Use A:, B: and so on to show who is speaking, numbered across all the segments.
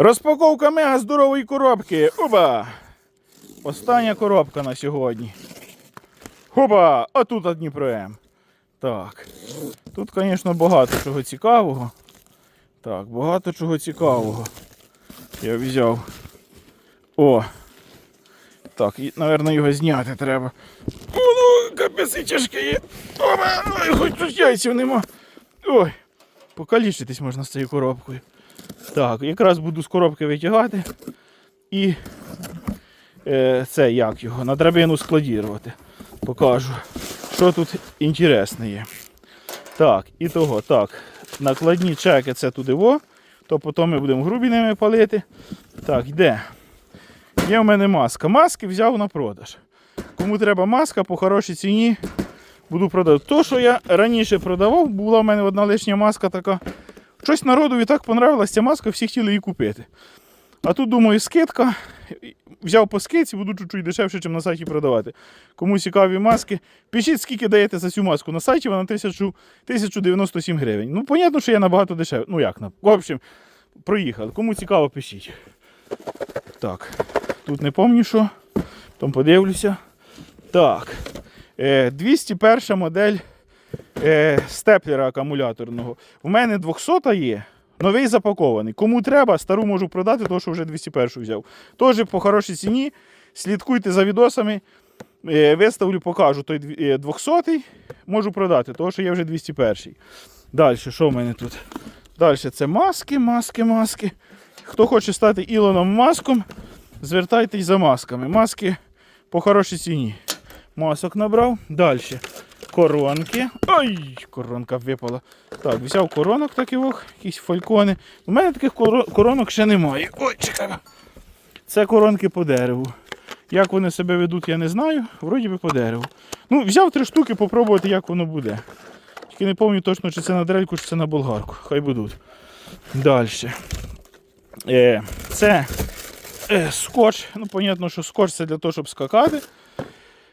A: Розпаковка мега здорової коробки. Оба! Остання коробка на сьогодні. Хоба! А тут от Дніпром. Так. Тут, звісно, багато чого цікавого. Так, багато чого цікавого. Я взяв. О! Так, і, напевно, його зняти треба. О, ну, капець і тяжке є. Оба! Ой, хоч тут яйців нема. Ой, покалічитись можна з цією коробкою. Так, якраз буду з коробки витягати і е, це як його, на драбину складірувати. Покажу, що тут інтересне є. Так, і того, так. Накладні чеки це туди во, то потім ми будемо грубі ними палити. Так, йде. Є в мене маска. Маски взяв на продаж. Кому треба маска по хорошій ціні, буду продавати. То, що я раніше продавав, була в мене одна лишня маска така. Щось народові так понравилась ця маска, всі хотіли її купити. А тут, думаю, скидка. Взяв по скидці, буду чуть-чуть дешевше, ніж на сайті продавати. Кому цікаві маски, пишіть, скільки даєте за цю маску. На сайті вона 1000, 1097 гривень. Ну, понятно, що я набагато дешевше. Ну як. В общем, проїхали. Кому цікаво, пишіть. Так, тут не пам'ятаю, що. Там подивлюся. Так. Е, 201 модель е, степлера акумуляторного. У мене 200 є. Новий запакований. Кому треба, стару можу продати, тому що вже 201 взяв. Теж по хорошій ціні. Слідкуйте за відосами. Е, Виставлю, покажу той дві- е, 200 можу продати, тому що є вже 201. Далі, що в мене тут? Далі це маски, маски, маски. Хто хоче стати Ілоном маском, звертайтесь за масками. Маски по хорошій ціні. Масок набрав. Далі. Коронки. Ой, коронка випала. Так, взяв коронок таких, якісь фалькони. У мене таких коронок ще немає. Ой, чекай. Це коронки по дереву. Як вони себе ведуть, я не знаю. Вроді би по дереву. Ну, взяв три штуки, попробувати, як воно буде. Тільки не пам'ятаю точно, чи це на дрельку, чи це на болгарку. Хай будуть. Далі. Е, це е, скотч. Ну, понятно, що скотч це для того, щоб скакати.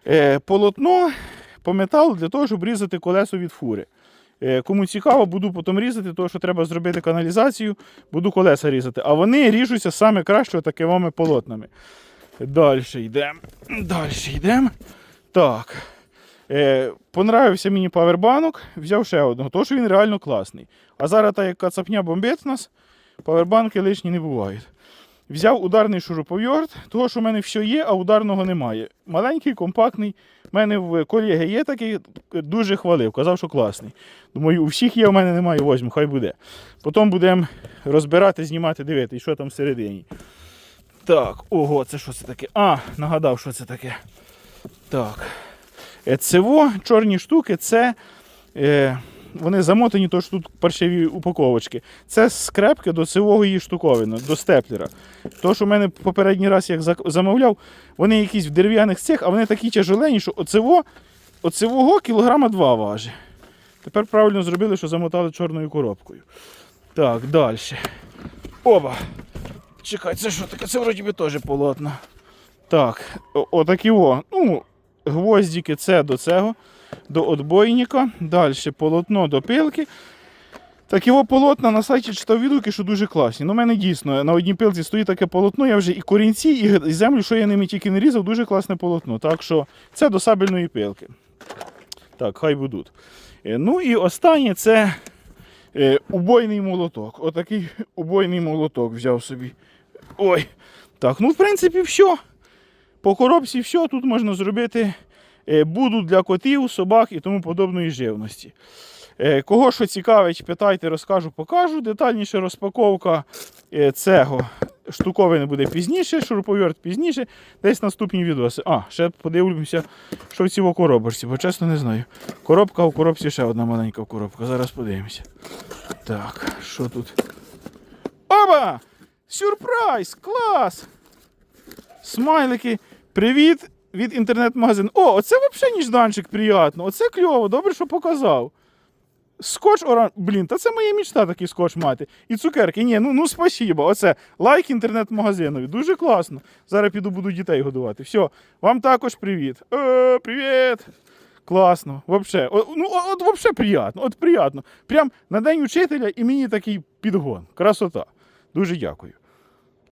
A: Е, полотно по металу для того, щоб різати колесо від фури. Е, Кому цікаво, буду потім різати, тому що треба зробити каналізацію, буду колеса різати. А вони ріжуться саме краще такими полотнами. Далі йдемо. Далі йдемо. Так. Е, понравився мені павербанок, взяв ще одного, тому що він реально класний. А зараз, так як кацапня бомбить нас, павербанки лишні не бувають. Взяв ударний шуруповерт, того, що в мене все є, а ударного немає. Маленький, компактний. У мене в колеги є такий, дуже хвалив, казав, що класний. Думаю, у всіх є, у мене немає, возьму, хай буде. Потім будемо розбирати, знімати, дивитися, що там всередині. Так, ого, це що це таке? А, нагадав, що це таке. Так. Е, Цево, чорні штуки, це. Е, вони замотані, то що тут паршиві упаковочки. Це скрепки до цевої штуковини, до степлера. То, що в мене попередній раз як замовляв, вони якісь в дерев'яних цих, а вони такі тяжелені, що оцево, оцевого кілограма два важить. Тепер правильно зробили, що замотали чорною коробкою. Так, далі. Оба. Чекай, це що таке? Це вроді би теж полотно. Так, отакі о. Ну, гвоздики це до цього, до отбойника. Далі полотно до пилки. Так його полотна на сайті читав відгуки, що дуже класні. Ну, у мене дійсно на одній пилці стоїть таке полотно, я вже і корінці, і землю, що я ними тільки не різав, дуже класне полотно. Так що це до сабельної пилки. Так, хай будуть. Е, Ну і останнє це е, убойний молоток. Отакий убойний молоток взяв собі. Ой. Так, ну в принципі, все. По коробці все. Тут можна зробити буду для котів, собак і тому подобної живності. Е, Кого що цікавить, питайте, розкажу, покажу. Детальніше розпаковка е, цього штуковини буде пізніше, шуруповерт пізніше, десь наступні відоси. А, ще подивлюся, що в цій коробочці, бо чесно не знаю. Коробка в коробці ще одна маленька коробка. Зараз подивимося. Так, що тут? Оба! Сюрприз! Клас! Смайлики. Привіт від інтернет-магазину. О, оце взагалі ніжданчик приятно. Оце кльово, добре, що показав. Скотч оран. Блін, та це моя мечта такий скотч мати. І цукерки. Ні, ну, ну спасибо. Оце лайк інтернет-магазинові. Дуже класно. Зараз піду буду дітей годувати. Все, вам також привіт. Е, привіт. Класно. Вообще, о, ну, от вообще приятно. От приятно. Прям на день учителя і мені такий підгон. Красота. Дуже дякую.